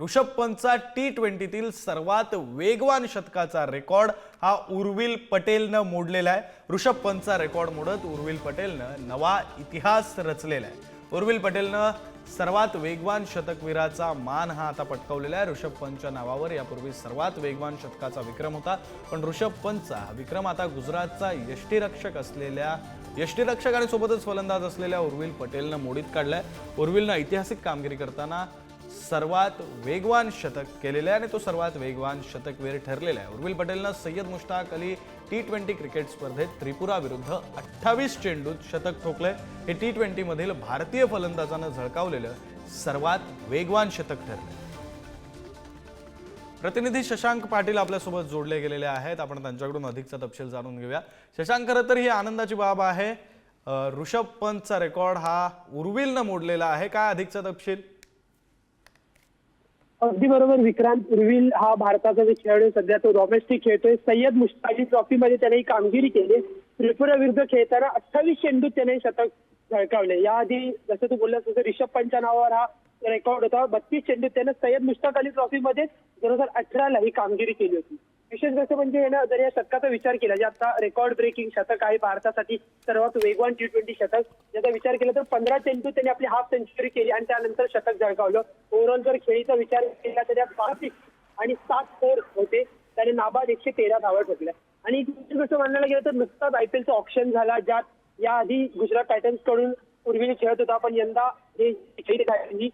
Rishabh पंतचा T ट्वेंटीतील सर्वात वेगवान शतकाचा record हा उर्विल पटेलनं मोडलेला आहे. ऋषभ पंतचा रेकॉर्ड मोडत उर्विल पटेलनं नवा इतिहास रचलेला आहे. उर्विल पटेलनं सर्वात वेगवान शतकवीराचा मान हा आता पटकावलेला आहे. ऋषभ पंतच्या नावावर यापूर्वी सर्वात वेगवान शतकाचा विक्रम होता. पण ऋषभ पंतचा हा विक्रम आता गुजरातचा यष्टीरक्षक असलेल्या यष्टीरक्षक आणि सोबतच फलंदाज असलेल्या उर्विल पटेलनं मोडीत काढलाय. उर्विलनं ऐतिहासिक कामगिरी करताना सर्वात वेगवान शतक केलेलं आहे आणि तो सर्वात वेगवान शतकवीर ठरलेला आहे. Urvil पटेलनं Syed Mushtaq Ali T twenty cricket स्पर्धेत त्रिपुरा विरुद्ध अठ्ठावीस चेंडूत शतक ठोकलंय. हे टी ट्वेंटीमधील भारतीय फलंदाजानं झळकावलेलं सर्वात वेगवान शतक ठरलं प्रतिनिधी शशांक पाटील आपल्यासोबत जोडले गेलेले आहेत. आपण त्यांच्याकडून अधिकचा तपशील जाणून घेऊया. शशांक खरं तर ही आनंदाची बाब आहे. ऋषभ पंतचा रेकॉर्ड हा उर्विलनं मोडलेला आहे. काय अधिकचा तपशील? अगदी बरोबर विक्रांत उर्विल हा भारताचा जो खेळाडू सध्या तो डॉमेस्टिक खेळतोय. सय्यद मुश्ताकी ट्रॉफीमध्ये त्याने ही कामगिरी केली. त्रिपुरा विरुद्ध खेळताना अठ्ठावीस चेंडूत त्याने शतक झळकावले. याआधी जसं तू बोललास तसं रिषभ पंतच्या नावावर हा रेकॉर्ड होता. बत्तीस चेंडूत त्याने सय्यद मुश्ताक अली ट्रॉफीमध्ये दोन हजार अठराला ही कामगिरी केली होती. विशेष गोष्ट म्हणजे यानं जर या शतकाचा विचार केला जे आता रेकॉर्ड ब्रेकिंग शतक आहे भारतासाठी सर्वात वेगवान टी ट्वेंटी शतक याचा विचार केला तर पंधरा चेंडू त्यांनी आपली हाफ सेंचुरी केली आणि त्यानंतर शतक झळकावलं ओव्हरऑल जर खेळीचा विचार केला तर यात पाच आणि सात फोर होते. त्याने नाबाद एकशे तेरा धावा ठोकल्या. आणि एक दुसरी गोष्ट म्हणायला गेलं तर नुकताच आयपीएलचा ऑप्शन झाला ज्यात याआधी गुजरात टायटन्सकडून पूर्वीने खेळत होता पण यंदा हे खेळी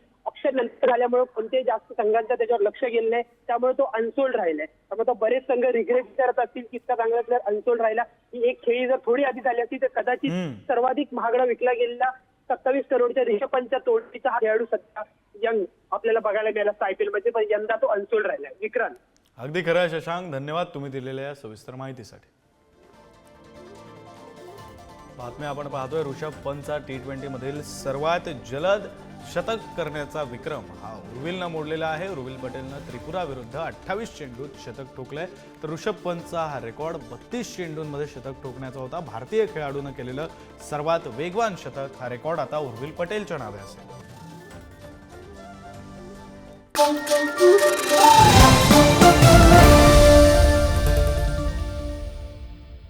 ऑप्शन नंतर झाल्यामुळे कोणत्याही जास्त संघांचं त्याच्यावर लक्ष गेलं नाही. त्यामुळे तो अनसोल्ड राहिलाय. त्यामुळे तो बरेच संघ रिग्रेट करत असतील की इतका चांगला प्लेअर अनसोल्ड राहिला. ही एक खेळी जर थोडी आधी झाली असती तर कदाचित. सर्वाधिक महागडा विकला गेलेला सत्तावीस करोडच्या रिषभ पंतच्या तोडीचा हा खेळाडू सध्या यंग आपल्याला बघायला मिळाला आयपीएलमध्ये पण यंदा तो अनसोल्ड राहिलाय. विक्रांत. अगदी खरं शशांक धन्यवाद तुम्ही दिलेल्या या सविस्तर माहितीसाठी. बातम्या आपण पाहतोय ऋषभ पंतचा टी ट्वेंटी मधील सर्वात जलद शतक करण्याचा विक्रम. हा रुविलनं मोडलेला आहे. रुविल पटेलनं त्रिपुरा विरुद्ध अठ्ठावीस चेंडूत शतक ठोकलंय. तर ऋषभ पंतचा हा रेकॉर्ड बत्तीस चेंडूंमध्ये शतक ठोकण्याचा होता. भारतीय खेळाडूनं केलेलं सर्वात वेगवान शतक हा रेकॉर्ड आता उर्विल पटेलच्या नावे असेल.